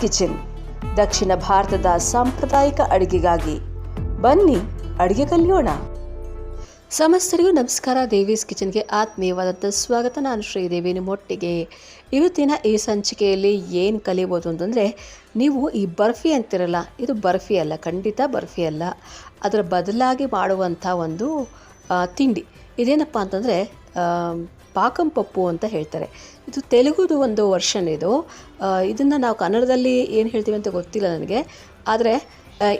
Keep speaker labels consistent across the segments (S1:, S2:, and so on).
S1: Kitchen. ದಕ್ಷಿಣ ಭಾರತದ ಸಾಂಪ್ರದಾಯಿಕ ಅಡುಗೆಗಾಗಿ. ಬನ್ನಿ, ಅಡುಗೆ ಕಲಿಯೋಣ. ಸಮಸ್ತರಿಗೂ ನಮಸ್ಕಾರ. ದೇವೀಸ್ ಕಿಚನ್ಗೆ ಆತ್ಮೀಯವಾದಂಥ ಸ್ವಾಗತ. ನಾನು ಶ್ರೀದೇವಿ ನಿಮ್ಮೊಟ್ಟಿಗೆ ಇವತ್ತಿನ ಈ ಸಂಚಿಕೆಯಲ್ಲಿ ಏನು ಕಲಿಬೋದು ಅಂತಂದರೆ, ನೀವು ಈ ಬರ್ಫಿ ಅಂತಿರಲ್ಲ, ಇದು ಬರ್ಫಿ ಅಲ್ಲ, ಖಂಡಿತ ಬರ್ಫಿ ಅಲ್ಲ. ಅದರ ಬದಲಾಗಿ ಮಾಡುವಂಥ ಒಂದು ತಿಂಡಿ. ಇದೇನಪ್ಪ ಅಂತಂದರೆ ಪಾಕಂ ಪಪ್ಪು ಅಂತ ಹೇಳ್ತಾರೆ. ಇದು ತೆಲುಗುದು ಒಂದು ವರ್ಷನ್ ಇದು. ಇದನ್ನು ನಾವು ಕನ್ನಡದಲ್ಲಿ ಏನು ಹೇಳ್ತೀವಿ ಅಂತ ಗೊತ್ತಿಲ್ಲ ನನಗೆ. ಆದರೆ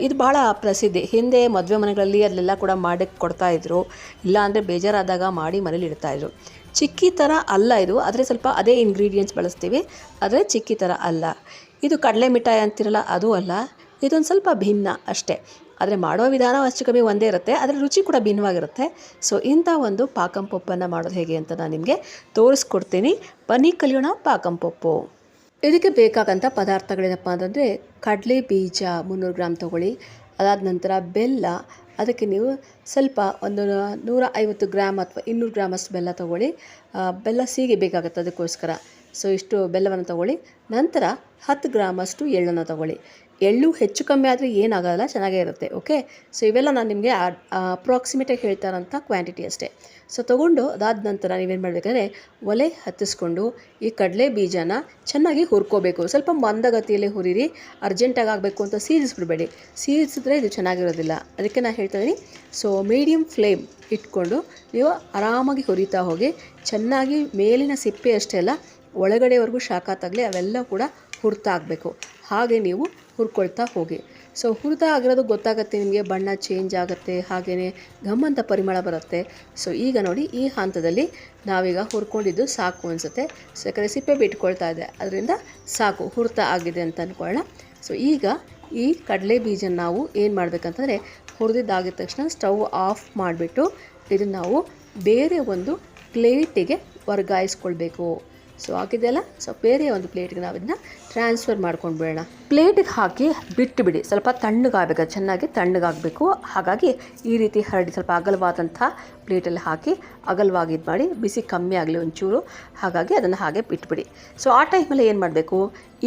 S1: ಇದು ಭಾಳ ಪ್ರಸಿದ್ಧಿ. ಹಿಂದೆ ಮದುವೆ ಮನೆಗಳಲ್ಲಿ ಅಲ್ಲೆಲ್ಲ ಕೂಡ ಮಾಡಿ ಕೊಡ್ತಾಯಿದ್ರು ಇಲ್ಲ ಅಂದರೆ ಬೇಜಾರಾದಾಗ ಮಾಡಿ ಮನೇಲಿ ಇಡ್ತಾಯಿದ್ರು ಚಿಕ್ಕಿ ಥರ ಅಲ್ಲ ಇದು. ಆದರೆ ಸ್ವಲ್ಪ ಅದೇ ಇಂಗ್ರೀಡಿಯೆಂಟ್ಸ್ ಬಳಸ್ತೀವಿ. ಆದರೆ ಚಿಕ್ಕಿ ಥರ ಅಲ್ಲ. ಇದು ಕಡಲೆ ಮಿಠಾಯಿ ಅಂತಿರಲ್ಲ, ಅದು ಅಲ್ಲ. ಇದೊಂದು ಸ್ವಲ್ಪ ಭಿನ್ನ ಅಷ್ಟೇ. ಆದರೆ ಮಾಡೋ ವಿಧಾನ ಅಷ್ಟು ಕಮ್ಮಿ ಒಂದೇ ಇರುತ್ತೆ. ಅದರ ರುಚಿ ಕೂಡ ಭಿನ್ನವಾಗಿರುತ್ತೆ. ಸೊ ಇಂಥ ಒಂದು ಪಾಕಂ ಪಪ್ಪನ್ನು ಮಾಡೋದು ಹೇಗೆ ಅಂತ ನಾನು ನಿಮಗೆ ತೋರಿಸ್ಕೊಡ್ತೀನಿ. ಬನ್ನಿ ಕಲಿಯೋಣ ಪಾಕಂ ಪಪ್ಪು. ಇದಕ್ಕೆ ಬೇಕಾಗಂಥ ಪದಾರ್ಥಗಳೇನಪ್ಪ ಅಂತಂದರೆ ಕಡಲೆ ಬೀಜ ಮುನ್ನೂರು ಗ್ರಾಮ್ ತೊಗೊಳ್ಳಿ. ಅದಾದ ನಂತರ ಬೆಲ್ಲ, ಅದಕ್ಕೆ ನೀವು ಸ್ವಲ್ಪ ಒಂದು ನೂರ ಐವತ್ತು ಗ್ರಾಮ್ ಅಥವಾ ಇನ್ನೂರು ಗ್ರಾಮಷ್ಟು ಬೆಲ್ಲ ತೊಗೊಳ್ಳಿ. ಬೆಲ್ಲ ಸೀಗೆ ಬೇಕಾಗುತ್ತೆ ಅದಕ್ಕೋಸ್ಕರ. ಸೊ ಇಷ್ಟು ಬೆಲ್ಲವನ್ನು ತೊಗೊಳ್ಳಿ. ನಂತರ ಹತ್ತು ಗ್ರಾಮಷ್ಟು ಎಳ್ಳನ್ನು ತೊಗೊಳ್ಳಿ. ಎಳ್ಳು ಹೆಚ್ಚು ಕಮ್ಮಿ ಆದರೆ ಏನಾಗಲ್ಲ, ಚೆನ್ನಾಗೇ ಇರುತ್ತೆ ಓಕೆ ಸೊ ಇವೆಲ್ಲ ನಾನು ನಿಮಗೆ ಅಪ್ರಾಕ್ಸಿಮೇಟಾಗಿ ಹೇಳ್ತಾರಂಥ ಕ್ವಾಂಟಿಟಿ ಅಷ್ಟೇ. ಸೊ ತೊಗೊಂಡು ಅದಾದ ನಂತರ ನೀವೇನು ಮಾಡಬೇಕಂದ್ರೆ, ಒಲೆ ಹತ್ತಿಸ್ಕೊಂಡು ಈ ಕಡಲೆ ಬೀಜನ ಚೆನ್ನಾಗಿ ಹುರ್ಕೋಬೇಕು. ಸ್ವಲ್ಪ ಮಂದಗತಿಯಲ್ಲಿ ಹುರಿರಿ ಅರ್ಜೆಂಟಾಗಿ ಆಗಬೇಕು ಅಂತ ಸೀರಿಸ್ಬಿಡ್ಬೇಡಿ ಸೀರಿಸಿದ್ರೆ ಇದು ಚೆನ್ನಾಗಿರೋದಿಲ್ಲ. ಅದಕ್ಕೆ ನಾನು ಹೇಳ್ತಾ ಇದ್ದೀನಿ ಸೊ ಮೀಡಿಯಮ್ ಫ್ಲೇಮ್ ಇಟ್ಕೊಂಡು ನೀವು ಆರಾಮಾಗಿ ಹುರಿತಾ ಹೋಗಿ, ಚೆನ್ನಾಗಿ ಮೇಲಿನ ಸಿಪ್ಪೆ ಅಷ್ಟೇ ಅಲ್ಲ, ಒಳಗಡೆವರೆಗೂ ಶಾಖ ತಗಲಿ ಅವೆಲ್ಲ ಕೂಡ ಹುರ್ತಾಗಬೇಕು ಹಾಗೆ ನೀವು ಹುರ್ಕೊಳ್ತಾ ಹೋಗಿ. ಸೊ, ಹುರಿದ ಆಗಿರೋದು ಗೊತ್ತಾಗುತ್ತೆ, ನಿಮಗೆ ಬಣ್ಣ ಚೇಂಜ್ ಆಗುತ್ತೆ ಹಾಗೆಯೇ ಗಮ್ಮಂತ ಪರಿಮಳ ಬರುತ್ತೆ. ಸೊ, ಈಗ ನೋಡಿ, ಈ ಹಂತದಲ್ಲಿ ನಾವೀಗ ಹುರ್ಕೊಂಡಿದ್ದು ಸಾಕು ಅನಿಸುತ್ತೆ. ಸೊ ಯಾಕಂದರೆ ಸಿಪ್ಪೆ ಬಿಟ್ಕೊಳ್ತಾ ಇದೆ. ಅದರಿಂದ ಸಾಕು, ಹುರಿತ ಆಗಿದೆ ಅಂತ ಅಂದ್ಕೊಳ್ಳೋಣ ಸೊ, ಈಗ ಈ ಕಡಲೆ ಬೀಜ ನಾವು ಏನು ಮಾಡಬೇಕಂತಂದರೆ ಹುರಿದಿದ್ದಾಗಿದ ತಕ್ಷಣ ಸ್ಟವ್ ಆಫ್ ಮಾಡಿಬಿಟ್ಟು ಇದನ್ನು ನಾವು ಬೇರೆ ಒಂದು ಪ್ಲೇಟಿಗೆ ವರ್ಗಾಯಿಸ್ಕೊಳ್ಬೇಕು. ಸೊ ಹಾಕಿದೆಯಲ್ಲ ಸೊ ಬೇರೆ ಒಂದು ಪ್ಲೇಟ್ಗೆ ನಾವು ಇದನ್ನ ಟ್ರಾನ್ಸ್ಫರ್ ಮಾಡ್ಕೊಂಡು ಬಿಡೋಣ. ಪ್ಲೇಟಿಗೆ ಹಾಕಿ ಬಿಟ್ಟು ಬಿಡಿ ಸ್ವಲ್ಪ ತಣ್ಣಗಾಗಬೇಕು. ಚೆನ್ನಾಗಿ ತಣ್ಣಗಾಗಬೇಕು. ಹಾಗಾಗಿ ಈ ರೀತಿ ಹರಡಿ ಸ್ವಲ್ಪ ಅಗಲವಾದಂಥ ಪ್ಲೇಟಲ್ಲಿ ಹಾಕಿ ಅಗಲವಾಗಿ ಇದು ಮಾಡಿ ಬಿಸಿ ಕಮ್ಮಿ ಆಗಲಿ ಒಂಚೂರು. ಹಾಗಾಗಿ ಅದನ್ನು ಹಾಗೆ ಬಿಟ್ಬಿಡಿ. ಸೊ ಆ ಟೈಮಲ್ಲಿ ಏನು ಮಾಡಬೇಕು?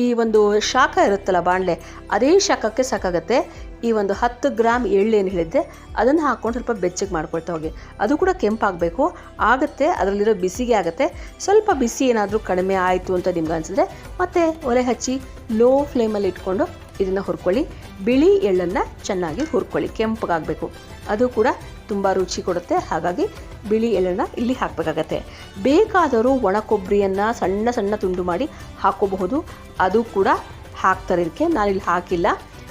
S1: ಈ ಒಂದು ಶಾಖ ಇರುತ್ತಲ್ಲ ಬಾಣಲೆ, ಅದೇ ಶಾಖಕ್ಕೆ ಸಾಕಾಗುತ್ತೆ. ಈ ಒಂದು ಹತ್ತು ಗ್ರಾಮ್ ಎಳ್ಳೇನು ಹೇಳಿದ್ದೆ ಅದನ್ನು ಹಾಕ್ಕೊಂಡು ಸ್ವಲ್ಪ ಬೆಚ್ಚಗೆ ಮಾಡ್ಕೊಳ್ತಾ ಹೋಗಿ. ಅದು ಕೂಡ ಕೆಂಪಾಗಬೇಕು. ಆಗುತ್ತೆ, ಅದರಲ್ಲಿರೋ ಬಿಸಿಗೆ ಆಗುತ್ತೆ. ಸ್ವಲ್ಪ ಬಿಸಿ ಏನಾದರೂ ಕಡಿಮೆ ಆಯಿತು ಅಂತ ನಿಮ್ಗೆ ಅನಿಸಿದ್ರೆ ಮತ್ತೆ ಒಲೆ ಹಚ್ಚಿ ಲೋ ಫ್ಲೇಮಲ್ಲಿ ಇಟ್ಕೊಂಡು ಇದನ್ನು ಹುರ್ಕೊಳ್ಳಿ. ಬಿಳಿ ಎಳ್ಳನ್ನು ಚೆನ್ನಾಗಿ ಹುರ್ಕೊಳ್ಳಿ. ಕೆಂಪಗಾಗಬೇಕು ಅದು ಕೂಡ ತುಂಬ ರುಚಿ ಕೊಡುತ್ತೆ. ಹಾಗಾಗಿ ಬಿಳಿ ಎಳ್ಳನ್ನು ಇಲ್ಲಿ ಹಾಕಬೇಕಾಗತ್ತೆ. ಬೇಕಾದರೂ ಒಣ ಕೊಬ್ಬರಿಯನ್ನು ಸಣ್ಣ ಸಣ್ಣ ತುಂಡು ಮಾಡಿ ಹಾಕೋಬಹುದು. ಅದು ಕೂಡ ಹಾಕ್ತಾರೆ ಇದಕ್ಕೆ ನಾನಿಲ್ಲಿ ಹಾಕಿಲ್ಲ.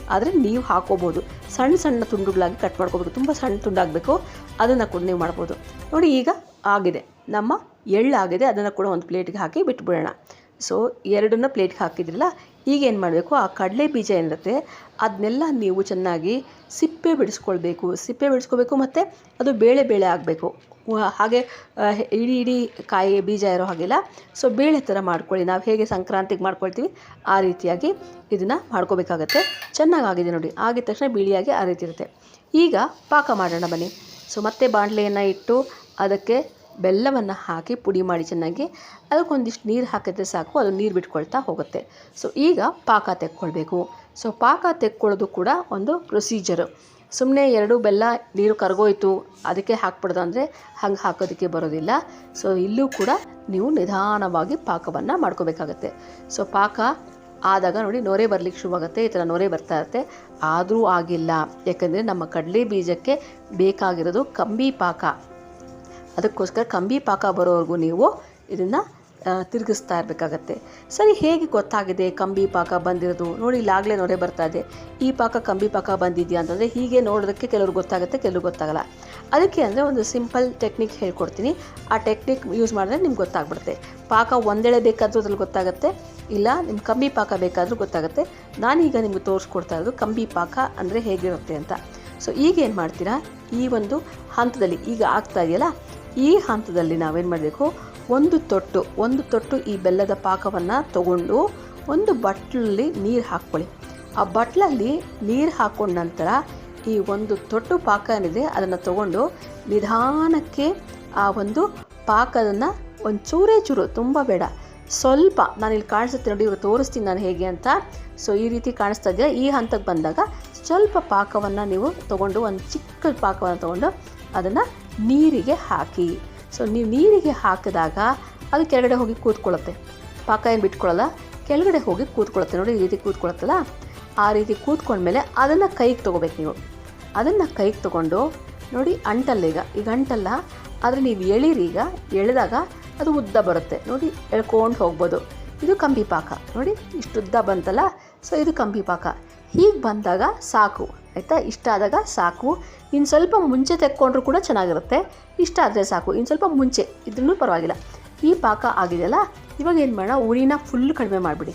S1: ಆದರೆ ನೀವು ಹಾಕೋಬೋದು. ಸಣ್ಣ ಸಣ್ಣ ತುಂಡುಗಳಾಗಿ ಕಟ್ ಮಾಡ್ಕೋಬೇಕು ತುಂಬ ಸಣ್ಣ ತುಂಡಾಗಬೇಕು. ಅದನ್ನು ಕೂಡ ನೀವು ಮಾಡ್ಬೋದು. ನೋಡಿ ಈಗ ಆಗಿದೆ. ನಮ್ಮ ಎಳ್ಳಾಗಿದೆ. ಅದನ್ನು ಕೂಡ ಒಂದು ಪ್ಲೇಟ್ಗೆ ಹಾಕಿ ಬಿಟ್ಬಿಡೋಣ. ಸೊ ಎರಡನ್ನ ಪ್ಲೇಟ್ಗೆ ಹಾಕಿದ್ರಲ್ಲ ಈಗ ಏನು ಮಾಡಬೇಕು? ಆ ಕಡಲೆ ಬೀಜ ಏನಿರುತ್ತೆ ಅದನ್ನೆಲ್ಲ ನೀವು ಚೆನ್ನಾಗಿ ಸಿಪ್ಪೆ ಬಿಡಿಸ್ಕೊಳ್ಬೇಕು. ಸಿಪ್ಪೆ ಬಿಡಿಸ್ಕೊಬೇಕು ಮತ್ತು ಅದು ಬೇಳೆ ಬೇಳೆ ಆಗಬೇಕು ಹಾಗೆ ಇಡೀ ಇಡೀ ಕಾಯಿ ಬೀಜ ಇರೋ ಹಾಗಿಲ್ಲ. ಸೊ ಬೇಳೆ ಥರ ಮಾಡ್ಕೊಳ್ಳಿ. ನಾವು ಹೇಗೆ ಸಂಕ್ರಾಂತಿಗೆ ಮಾಡ್ಕೊಳ್ತೀವಿ, ಆ ರೀತಿಯಾಗಿ ಇದನ್ನು ಮಾಡ್ಕೋಬೇಕಾಗತ್ತೆ. ಚೆನ್ನಾಗಾಗಿದೆ ನೋಡಿ. ಆಗಿದ ತಕ್ಷಣ ಬಿಳಿಯಾಗಿ ಆ ರೀತಿ ಇರುತ್ತೆ. ಈಗ ಪಾಕ ಮಾಡೋಣ ಬನ್ನಿ. ಸೊ ಮತ್ತೆ ಬಾಣಲೆಯನ್ನು ಇಟ್ಟು ಅದಕ್ಕೆ ಬೆಲ್ಲವನ್ನು ಹಾಕಿ ಪುಡಿ ಮಾಡಿ ಚೆನ್ನಾಗಿ ಅದಕ್ಕೊಂದಿಷ್ಟು ನೀರು ಹಾಕಿದ್ರೆ ಸಾಕು, ಅದು ನೀರು ಬಿಟ್ಕೊಳ್ತಾ ಹೋಗುತ್ತೆ. ಸೊ ಈಗ ಪಾಕ ತೆಕ್ಕೊಳ್ಬೇಕು. ಸೊ ಪಾಕ ತೆಕ್ಕೊಳ್ಳೋದು ಕೂಡ ಒಂದು ಪ್ರೊಸೀಜರು ಸುಮ್ಮನೆ ಎರಡು ಬೆಲ್ಲ ನೀರು ಕರಗೋಯ್ತು, ಅದಕ್ಕೆ ಹಾಕ್ಬಿಡ್ದು ಅಂದರೆ ಹಂಗೆ ಹಾಕೋದಕ್ಕೆ ಬರೋದಿಲ್ಲ. ಸೊ ಇಲ್ಲೂ ಕೂಡ ನೀವು ನಿಧಾನವಾಗಿ ಪಾಕವನ್ನು ಮಾಡ್ಕೋಬೇಕಾಗತ್ತೆ. ಸೊ ಪಾಕ ಆದಾಗ ನೋಡಿ, ನೊರೆ ಬರಲಿಕ್ಕೆ ಶುರುವಾಗುತ್ತೆ, ಈ ಥರ ನೊರೆ ಬರ್ತಾ ಇರುತ್ತೆ. ಆದರೂ ಆಗಿಲ್ಲ. ಯಾಕಂದರೆ ನಮ್ಮ ಕಡಲೆ ಬೀಜಕ್ಕೆ ಬೇಕಾಗಿರೋದು ಕಂಬಿ ಪಾಕ. ಅದಕ್ಕೋಸ್ಕರ ಕಂಬಿ ಪಾಕ ಬರೋವರೆಗೂ ನೀವು ಇದನ್ನು ತಿರುಗಿಸ್ತಾ ಇರಬೇಕಾಗತ್ತೆ. ಸರಿ, ಹೇಗೆ ಗೊತ್ತಾಗಿದೆ ಕಂಬಿ ಪಾಕ ಬಂದಿರೋದು? ನೋಡಿ ಇಲ್ಲಾಗಲೇ ನೋಡೇ ಬರ್ತಾ ಇದೆ. ಈ ಪಾಕ ಕಂಬಿ ಪಾಕ ಬಂದಿದೆಯಾ ಅಂತಂದರೆ ಹೀಗೆ ನೋಡೋದಕ್ಕೆ ಕೆಲವ್ರು ಗೊತ್ತಾಗುತ್ತೆ, ಕೆಲವ್ರು ಗೊತ್ತಾಗಲ್ಲ. ಅದಕ್ಕೆ ಅಂದರೆ ಒಂದು ಸಿಂಪಲ್ ಟೆಕ್ನಿಕ್ ಹೇಳ್ಕೊಡ್ತೀನಿ. ಆ ಟೆಕ್ನಿಕ್ ಯೂಸ್ ಮಾಡಿದ್ರೆ ನಿಮ್ಗೆ ಗೊತ್ತಾಗ್ಬಿಡುತ್ತೆ. ಪಾಕ ಒಂದೆಳೆ ಬೇಕಾದರೂ ಅದ್ರಲ್ಲಿ ಗೊತ್ತಾಗುತ್ತೆ, ಇಲ್ಲ ನಿಮ್ಮ ಕಂಬಿ ಪಾಕ ಬೇಕಾದರೂ ಗೊತ್ತಾಗುತ್ತೆ. ನಾನೀಗ ನಿಮ್ಗೆ ತೋರಿಸ್ಕೊಡ್ತಾ ಇರೋದು ಕಂಬಿ ಪಾಕ ಅಂದರೆ ಹೇಗಿರುತ್ತೆ ಅಂತ. ಸೊ ಈಗ ಏನು ಮಾಡ್ತೀರಾ? ಈ ಒಂದು ಹಂತದಲ್ಲಿ, ಈಗ ಆಗ್ತಾ ಇದೆಯಲ್ಲ ಈ ಹಂತದಲ್ಲಿ ನಾವೇನು ಮಾಡಬೇಕು? ಒಂದು ತೊಟ್ಟು ಒಂದು ತೊಟ್ಟು ಈ ಬೆಲ್ಲದ ಪಾಕವನ್ನು ತಗೊಂಡು ಒಂದು ಬಟ್ಲಲ್ಲಿ ನೀರು ಹಾಕ್ಕೊಳ್ಳಿ. ಆ ಬಟ್ಲಲ್ಲಿ ನೀರು ಹಾಕೊಂಡ ನಂತರ ಈ ಒಂದು ತೊಟ್ಟು ಪಾಕ ಏನಿದೆ ಅದನ್ನು ತಗೊಂಡು ನಿಧಾನಕ್ಕೆ ಆ ಒಂದು ಪಾಕದನ್ನು ಒಂದು ಚೂರೇ ಚೂರು ತುಂಬ ಬೇಡ. ಸ್ವಲ್ಪ ನಾನು ಇಲ್ಲಿ ಕಾಣಿಸುತ್ತೆ ನೋಡಿ, ಇವರು ತೋರಿಸ್ತೀನಿ ನಾನು ಹೇಗೆ ಅಂತ. ಸೊ ಈ ರೀತಿ ಕಾಣಿಸ್ತಾ ಇದೆಯಾ ಈ ಹಂತಕ್ಕೆ ಬಂದಾಗ ಸ್ವಲ್ಪ ಪಾಕವನ್ನು ನೀವು ತೊಗೊಂಡು, ಒಂದು ಚಿಕ್ಕ ಪಾಕವನ್ನು ತೊಗೊಂಡು ಅದನ್ನು ನೀರಿಗೆ ಹಾಕಿ. ಸೊ ನೀವು ನೀರಿಗೆ ಹಾಕಿದಾಗ ಅದು ಕೆಳಗಡೆ ಹೋಗಿ ಕೂತ್ಕೊಳ್ಳುತ್ತೆ. ಪಾಕ ಏನು ಬಿಟ್ಕೊಳ್ಳಲ್ಲ? ಕೆಳಗಡೆ ಹೋಗಿ ಕೂತ್ಕೊಳ್ಳುತ್ತೆ. ನೋಡಿ, ಈ ರೀತಿ ಕೂತ್ಕೊಳ್ಳುತ್ತಲ್ಲ? ಆ ರೀತಿ ಕೂತ್ಕೊಂಡ್ಮೇಲೆ ಅದನ್ನು ಕೈಗೆ ತೊಗೋಬೇಕು ನೀವು. ಅದನ್ನು ಕೈಗೆ ತೊಗೊಂಡು ನೋಡಿ, ಅಂಟಲ್ಲ ಈಗ. ಈಗ ಅಂಟಲ್ಲ, ಆದರೆ ನೀವು ಎಳೀರಿ ಈಗ. ಎಳೆದಾಗ ಅದು ಉದ್ದ ಬರುತ್ತೆ. ನೋಡಿ, ಎಳ್ಕೊಂಡು ಹೋಗ್ಬೋದು. ಇದು ಕಂಬಿ ಪಾಕ. ನೋಡಿ, ಇಷ್ಟು ಉದ್ದ ಬಂತಲ್ಲ? ಸೊ ಇದು ಕಂಬಿ ಪಾಕ. ಹೀಗೆ ಬಂದಾಗ ಸಾಕು, ಆಯಿತಾ? ಇಷ್ಟ ಆದಾಗ ಸಾಕು. ಇನ್ನು ಸ್ವಲ್ಪ ಮುಂಚೆ ತೆಕ್ಕೊಂಡ್ರೂ ಕೂಡ ಚೆನ್ನಾಗಿರುತ್ತೆ. ಇಷ್ಟ ಆದರೆ ಸಾಕು. ಇನ್ನು ಸ್ವಲ್ಪ ಮುಂಚೆ ಇದ್ರೂ ಪರವಾಗಿಲ್ಲ. ಈ ಪಾಕ ಆಗಿದೆಯಲ್ಲ? ಇವಾಗ ಏನು ಮಾಡೋಣ? ಉರಿನ ಫುಲ್ ಕಡಿಮೆ ಮಾಡಿಬಿಡಿ.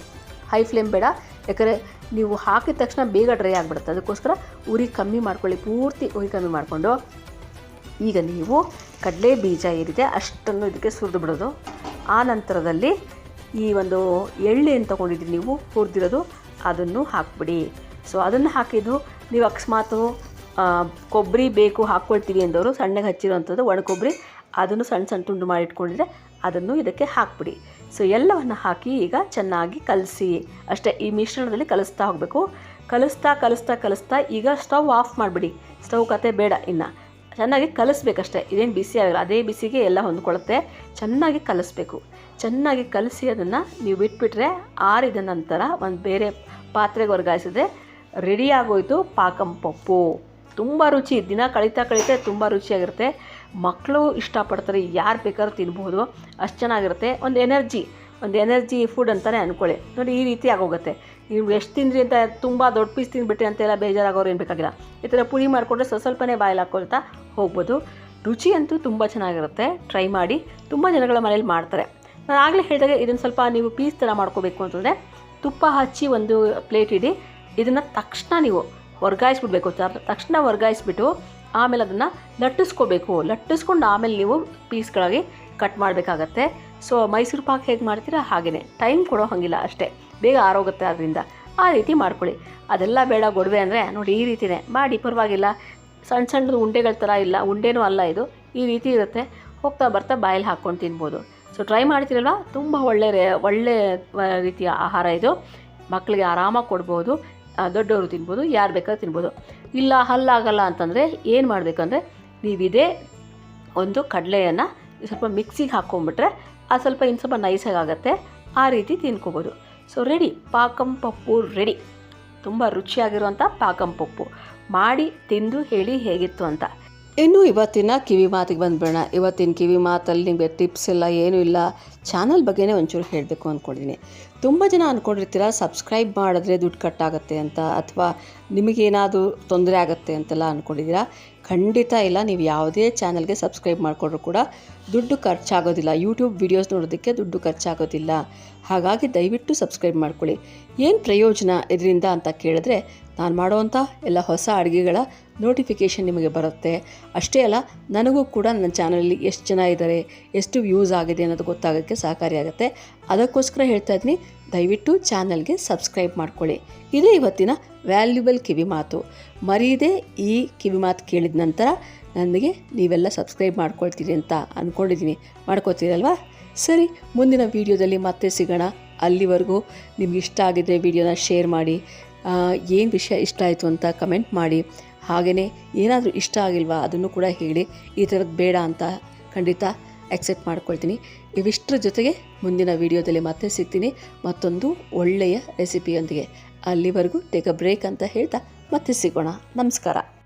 S1: ಹೈ ಫ್ಲೇಮ್ ಬೇಡ. ಯಾಕಂದರೆ ನೀವು ಹಾಕಿದ ತಕ್ಷಣ ಬೇಗ ಡ್ರೈ ಆಗಿಬಿಡುತ್ತೆ. ಅದಕ್ಕೋಸ್ಕರ ಉರಿ ಕಮ್ಮಿ ಮಾಡ್ಕೊಳ್ಳಿ. ಪೂರ್ತಿ ಉರಿ ಕಮ್ಮಿ ಮಾಡಿಕೊಂಡು. ಈಗ ನೀವು ಕಡಲೆ ಬೀಜ ಏನಿದೆ ಅಷ್ಟನ್ನು ಇದಕ್ಕೆ ಸುರಿದು ಬಿಡೋದು. ಆ ನಂತರದಲ್ಲಿ ಈ ಒಂದು ಎಳ್ಳೆಯನ್ನು ತೊಗೊಂಡಿದ್ದೀರಿ ನೀವು? ಹುರಿದಿರೋದು. ಅದನ್ನು ಹಾಕ್ಬಿಡಿ. ಸೊ ಅದನ್ನು ಹಾಕಿದ್ದು ನೀವು ಅಕಸ್ಮಾತು ಕೊಬ್ಬರಿ ಬೇಕು ಹಾಕ್ಕೊಳ್ತೀವಿ ಅಂದವರು ಸಣ್ಣಗೆ ಹಚ್ಚಿರೋವಂಥದ್ದು ಒಣ ಕೊಬ್ಬರಿ ಅದನ್ನು ಸಣ್ಣ ಸಣ್ಣ ತುಂಡು ಮಾಡಿ ಇಟ್ಕೊಂಡಿದ್ರೆ ಅದನ್ನು ಇದಕ್ಕೆ ಹಾಕ್ಬಿಡಿ. ಸೊ ಎಲ್ಲವನ್ನು ಹಾಕಿ ಈಗ ಚೆನ್ನಾಗಿ ಕಲಸಿ. ಅಷ್ಟೇ, ಈ ಮಿಶ್ರಣದಲ್ಲಿ ಕಲಿಸ್ತಾ ಹೋಗಬೇಕು. ಕಲಿಸ್ತಾ ಕಲಿಸ್ತಾ ಕಲಿಸ್ತಾ ಈಗ ಸ್ಟವ್ ಆಫ್ ಮಾಡಿಬಿಡಿ. ಸ್ಟವ್ ಕತೆ ಬೇಡ ಇನ್ನು. ಚೆನ್ನಾಗಿ ಕಲಿಸ್ಬೇಕಷ್ಟೇ. ಇದೇನು ಬಿಸಿ ಆಗಿಲ್ಲ. ಅದೇ ಬಿಸಿಗೆ ಎಲ್ಲ ಹೊಂದ್ಕೊಳ್ಳುತ್ತೆ. ಚೆನ್ನಾಗಿ ಕಲಿಸ್ಬೇಕು. ಚೆನ್ನಾಗಿ ಕಲಸಿ ಅದನ್ನು ನೀವು ಬಿಟ್ಬಿಟ್ರೆ ಆರಿದ ನಂತರ ಒಂದು ಬೇರೆ ಪಾತ್ರೆಗೆ ವರ್ಗಾಯಿಸಿದ್ರೆ ರೆಡಿ ಆಗೋಯ್ತು ಪಾಕಂ ಪಪ್ಪು. ತುಂಬ ರುಚಿ, ದಿನ ಕಳೀತಾ ಕಳೀತಾ ತುಂಬ ರುಚಿಯಾಗಿರುತ್ತೆ. ಮಕ್ಕಳು ಇಷ್ಟಪಡ್ತಾರೆ, ಯಾರು ಬೇಕಾದ್ರೂ ತಿನ್ಬೋದು ಅಷ್ಟು ಚೆನ್ನಾಗಿರುತ್ತೆ. ಒಂದು ಎನರ್ಜಿ ಒಂದು ಎನರ್ಜಿ ಫುಡ್ ಅಂತಲೇ ಅಂದ್ಕೊಳ್ಳಿ ನೋಡಿ, ಈ ರೀತಿ ಆಗೋಗುತ್ತೆ. ನೀವು ಎಷ್ಟು ತಿಂದ್ರಿ ಅಂತ ತುಂಬ ದೊಡ್ಡ ಪೀಸ್ ತಿಂದ್ಬಿಟ್ರಿ ಅಂತೆಲ್ಲ ಬೇಜಾರಾಗೋರು ಏನು ಬೇಕಾಗಿಲ್ಲ. ಈ ಥರ ಪುಡಿ ಮಾಡಿಕೊಂಡ್ರೆ ಸ್ವಲ್ಪ ಸ್ವಲ್ಪನೇ ಬಾಯಲ್ಲಿ ಹಾಕ್ಕೊಳ್ತಾ ಹೋಗ್ಬೋದು. ರುಚಿ ಅಂತೂ ತುಂಬ ಚೆನ್ನಾಗಿರುತ್ತೆ. ಟ್ರೈ ಮಾಡಿ. ತುಂಬ ಜನಗಳ ಮನೇಲಿ ಮಾಡ್ತಾರೆ. ನಾನು ಆಗಲೇ ಹೇಳಿದಾಗ ಇದನ್ನು ಸ್ವಲ್ಪ ನೀವು ಪೀಸ್ ಥರ ಮಾಡ್ಕೋಬೇಕು ಅಂತಂದರೆ ತುಪ್ಪ ಹಚ್ಚಿ ಒಂದು ಪ್ಲೇಟ್ ಇಡಿ. ಇದನ್ನು ತಕ್ಷಣ ನೀವು ವರ್ಗಾಯಿಸ್ಬಿಡ್ಬೇಕು ತಕ್ಷಣ ವರ್ಗಾಯಿಸ್ಬಿಟ್ಟು ಆಮೇಲೆ ಅದನ್ನು ಲಟ್ಟಿಸ್ಕೋಬೇಕು. ಲಟ್ಟಿಸ್ಕೊಂಡು ಆಮೇಲೆ ನೀವು ಪೀಸ್ಗಳಾಗಿ ಕಟ್ ಮಾಡಬೇಕಾಗತ್ತೆ. ಸೊ ಮೈಸೂರು ಪಾಕ್ ಹೇಗೆ ಮಾಡ್ತೀರಾ? ಹಾಗೆಯೇ ಟೈಮ್ ಕೊಡೋ ಹಾಗಿಲ್ಲ ಅಷ್ಟೇ. ಬೇಗ ಆರೋಗುತ್ತೆ ಅದರಿಂದ ಆ ರೀತಿ ಮಾಡ್ಕೊಳ್ಳಿ. ಅದೆಲ್ಲ ಬೇಡ ಗೊಡವೆ ಅಂದರೆ ನೋಡಿ ಈ ರೀತಿಯೇ ಮಾಡಿ ಪರವಾಗಿಲ್ಲ. ಸಣ್ಣ ಸಣ್ಣದು ಉಂಡೆಗಳ ಥರ ಇಲ್ಲ. ಉಂಡೆನೂ ಅಲ್ಲ ಇದು. ಈ ರೀತಿ ಇರುತ್ತೆ. ಹೋಗ್ತಾ ಬರ್ತಾ ಬಾಯಲ್ಲಿ ಹಾಕ್ಕೊಂಡು ತಿನ್ಬೋದು. ಸೊ ಟ್ರೈ ಮಾಡ್ತೀರಲ್ವ? ತುಂಬ ಒಳ್ಳೆ ಒಳ್ಳೆ ರೀತಿಯ ಆಹಾರ ಇದು. ಮಕ್ಕಳಿಗೆ ಆರಾಮಾಗಿ ಕೊಡ್ಬೋದು. ದೊಡ್ಡವರು ತಿನ್ಬೋದು, ಯಾರು ಬೇಕಾದ್ರೂ ತಿನ್ಬೋದು. ಇಲ್ಲ, ಹಲ್ಲಾಗಲ್ಲ ಅಂತಂದರೆ ಏನು ಮಾಡಬೇಕಂದ್ರೆ ನೀವಿದೇ ಒಂದು ಕಡಲೆಯನ್ನು ಸ್ವಲ್ಪ ಮಿಕ್ಸಿಗೆ ಹಾಕ್ಕೊಂಬಿಟ್ರೆ ಆ ಸ್ವಲ್ಪ ಇನ್ನು ಸ್ವಲ್ಪ ನೈಸಾಗಿ ಆಗುತ್ತೆ ಆ ರೀತಿ ತಿನ್ಕೋಬೋದು. ಸೊ ರೆಡಿ ಪಾಕಂ ಪಪ್ಪು ರೆಡಿ ತುಂಬ ರುಚಿಯಾಗಿರುವಂಥ ಪಾಕಂ ಪಪ್ಪು. ಮಾಡಿ, ತಿಂದು, ಹೇಳಿ ಹೇಗಿತ್ತು ಅಂತ. ಇನ್ನು ಇವತ್ತಿನ ಕಿವಿ ಮಾತಿಗೆ ಬಂದ್ಬಿಡೋಣ. ಇವತ್ತಿನ ಕಿವಿ ಮಾತಲ್ಲಿ ನಿಮಗೆ ಟಿಪ್ಸ್ ಎಲ್ಲ ಏನೂ ಇಲ್ಲ. ಚಾನಲ್ ಬಗ್ಗೆನೇ ಒಂಚೂರು ಹೇಳಬೇಕು ಅಂದ್ಕೊಂಡಿದ್ದೀನಿ ತುಂಬ ಜನ ಅಂದ್ಕೊಂಡಿರ್ತೀರ ಸಬ್ಸ್ಕ್ರೈಬ್ ಮಾಡಿದ್ರೆ ದುಡ್ಡು ಕಟ್ಟಾಗುತ್ತೆ ಅಂತ ಅಥವಾ ನಿಮಗೇನಾದರೂ ತೊಂದರೆ ಆಗುತ್ತೆ ಅಂತೆಲ್ಲ ಅಂದ್ಕೊಂಡಿದ್ದೀರಾ ಖಂಡಿತ ಇಲ್ಲ, ನೀವು ಯಾವುದೇ ಚಾನಲ್ಗೆ ಸಬ್ಸ್ಕ್ರೈಬ್ ಮಾಡಿಕೊಂಡ್ರು ಕೂಡ ದುಡ್ಡು ಖರ್ಚಾಗೋದಿಲ್ಲ. ಯೂಟ್ಯೂಬ್ ವಿಡಿಯೋಸ್ ನೋಡೋದಕ್ಕೆ ದುಡ್ಡು ಖರ್ಚಾಗೋದಿಲ್ಲ. ಹಾಗಾಗಿ ದಯವಿಟ್ಟು ಸಬ್ಸ್ಕ್ರೈಬ್ ಮಾಡ್ಕೊಳ್ಳಿ. ಏನು ಪ್ರಯೋಜನ ಇದರಿಂದ ಅಂತ ಕೇಳಿದ್ರೆ, ನಾನು ಮಾಡುವಂಥ ಎಲ್ಲ ಹೊಸ ಅಡುಗೆಗಳ ನೋಟಿಫಿಕೇಷನ್ ನಿಮಗೆ ಬರುತ್ತೆ. ಅಷ್ಟೇ ಅಲ್ಲ, ನನಗೂ ಕೂಡ ನನ್ನ ಚಾನಲಲ್ಲಿ ಎಷ್ಟು ಜನ ಇದ್ದಾರೆ ಎಷ್ಟು ವ್ಯೂಸ್ ಆಗಿದೆ ಅನ್ನೋದು ಗೊತ್ತಾಗೋಕ್ಕೆ ಸಹಕಾರಿಯಾಗುತ್ತೆ ಅದಕ್ಕೋಸ್ಕರ ಹೇಳ್ತಾ ಇದ್ದೀನಿ, ದಯವಿಟ್ಟು ಚಾನಲ್ಗೆ ಸಬ್ಸ್ಕ್ರೈಬ್ ಮಾಡ್ಕೊಳ್ಳಿ. ಇದೇ ಇವತ್ತಿನ ವ್ಯಾಲ್ಯೂಬಲ್ ಕಿವಿ ಮಾತು. ಮರೀದೆ ಈ ಕಿವಿ ಮಾತು ಕೇಳಿದ ನಂತರ ನನಗೆ ನೀವೆಲ್ಲ ಸಬ್ಸ್ಕ್ರೈಬ್ ಮಾಡ್ಕೊಳ್ತೀರಿ ಅಂತ ಅಂದ್ಕೊಂಡಿದ್ದೀನಿ ಮಾಡ್ಕೋತೀರಲ್ವಾ? ಸರಿ, ಮುಂದಿನ ವೀಡಿಯೋದಲ್ಲಿ ಮತ್ತೆ ಸಿಗೋಣ. ಅಲ್ಲಿವರೆಗೂ ನಿಮ್ಗೆ ಇಷ್ಟ ಆಗಿದ್ದರೆ ವೀಡಿಯೋನ ಶೇರ್ ಮಾಡಿ. ಏನು ವಿಷಯ ಇಷ್ಟ ಆಯಿತು ಅಂತ ಕಮೆಂಟ್ ಮಾಡಿ. ಹಾಗೆಯೇ ಏನಾದರೂ ಇಷ್ಟ ಆಗಿಲ್ವಾ ಅದನ್ನು ಕೂಡ ಹೇಳಿ. ಈ ಥರದ್ದು ಬೇಡ ಅಂತ ಖಂಡಿತ ಎಕ್ಸೆಪ್ಟ್ ಮಾಡ್ಕೊಳ್ತೀನಿ. ಇವಿಷ್ಟರ ಜೊತೆಗೆ ಮುಂದಿನ ವೀಡಿಯೋದಲ್ಲಿ ಮತ್ತೆ ಸಿಗ್ತೀನಿ. ಮತ್ತೊಂದು ಒಳ್ಳೆಯ ರೆಸಿಪಿಯೊಂದಿಗೆ ಅಲ್ಲಿವರೆಗೂ ಟೇಕ್ ಅ ಬ್ರೇಕ್ ಅಂತ ಹೇಳ್ತಾ ಮತ್ತೆ ಸಿಗೋಣ. ನಮಸ್ಕಾರ.